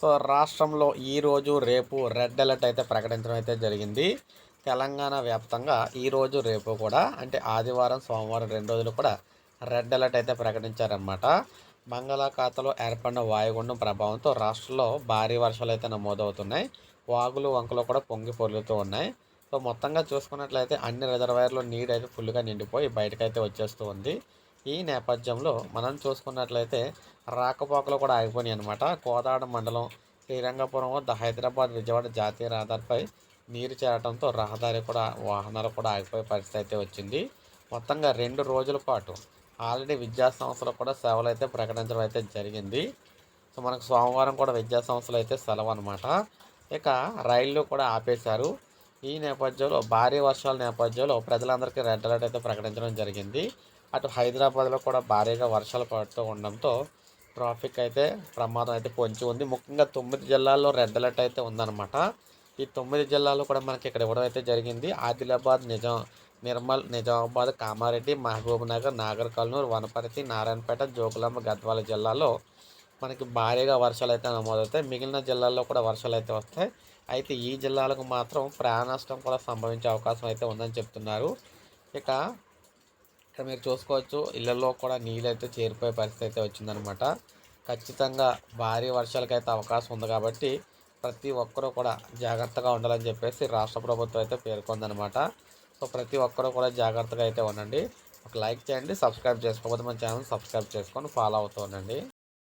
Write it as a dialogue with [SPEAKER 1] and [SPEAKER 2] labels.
[SPEAKER 1] So రాష్ట్రంలో ఈరోజు రేపు రెడ్ అలర్ట్ అయితే ప్రకటించడం అయితే జరిగింది. తెలంగాణ వ్యాప్తంగా ఈరోజు రేపు కూడా అంటే ఆదివారం సోమవారం రెండు రోజులు కూడా రెడ్ అలర్ట్ అయితే ప్రకటించారన్నమాట. బంగాళాఖాతంలో ఏర్పడిన వాయుగుండం ప్రభావంతో రాష్ట్రంలో భారీ వర్షాలు అయితే నమోదవుతున్నాయి. వాగులు వంకలు కూడా పొంగి పొర్లుతూ ఉన్నాయి. సో మొత్తంగా చూసుకున్నట్లయితే అన్ని రిజర్వాయర్లు నీరు అయితే ఫుల్గా నిండిపోయి బయటకైతే వచ్చేస్తూ ఉంది. ఈ నేపథ్యంలో మనం చూసుకున్నట్లయితే రాకపోకలు కూడా ఆగిపోయినాయి అనమాట కోదాడ మండలం శ్రీరంగపురం వద్ద హైదరాబాద్ విజయవాడ జాతీయ రహదారిపై నీరు చేరడంతో రహదారి కూడా వాహనాలు కూడా ఆగిపోయే పరిస్థితి అయితే వచ్చింది. మొత్తంగా రెండు రోజుల పాటు ఆల్రెడీ విద్యా సంస్థలు కూడా సేవలు అయితే ప్రకటించడం అయితే జరిగింది. సో మనకు సోమవారం కూడా విద్యా సంస్థలు అయితే సెలవు అనమాట ఇక రైళ్ళు కూడా ఆపేశారు. ఈ నేపథ్యంలో భారీ వర్షాల నేపథ్యంలో ప్రజలందరికీ రెడ్ అలర్ట్ అయితే ప్రకటించడం జరిగింది. అటు హైదరాబాద్లో కూడా భారీగా వర్షాలు పడుతూ ఉండడంతో ట్రాఫిక్ అయితే ప్రమాదం అయితే పొంచి ఉంది. ముఖ్యంగా తొమ్మిది జిల్లాల్లో రెడ్ అలర్ట్ అయితే ఉందన్నమాట. ఈ తొమ్మిది జిల్లాల్లో కూడా మనకి ఇక్కడ ఇవ్వడం అయితే జరిగింది. ఆదిలాబాద్ నిజాం నిర్మల్ నిజామాబాద్ కామారెడ్డి మహబూబ్ నగర్ నాగర్ కల్నూరు వనపర్తి నారాయణపేట జోగులాంబ గద్వాల జిల్లాలో మనకి భారీగా వర్షాలు అయితే నమోదవుతాయి. మిగిలిన జిల్లాల్లో కూడా వర్షాలు అయితే వస్తాయి. అయితే ఈ జిల్లాలకు మాత్రం ప్రాణ నష్టం కూడా సంభవించే అవకాశం అయితే ఉందని చెప్తున్నారు. ఇక ఇక్కడ మీరు చూసుకోవచ్చు ఇళ్ళలో కూడా నీళ్ళు అయితే చేరిపోయే పరిస్థితి అయితే వచ్చిందనమాట. ఖచ్చితంగా భారీ వర్షాలకైతే అవకాశం ఉంది కాబట్టి ప్రతి ఒక్కరూ కూడా జాగ్రత్తగా ఉండాలని చెప్పేసి రాష్ట్ర ప్రభుత్వం అయితే పేర్కొందనమాట. సో ప్రతి ఒక్కరూ కూడా జాగ్రత్తగా అయితే ఉండండి. ఒక లైక్ చేయండి సబ్స్క్రైబ్ చేసుకోకపోతే మన ఛానల్ సబ్స్క్రైబ్ చేసుకొని ఫాలో అవుతూ ఉండండి.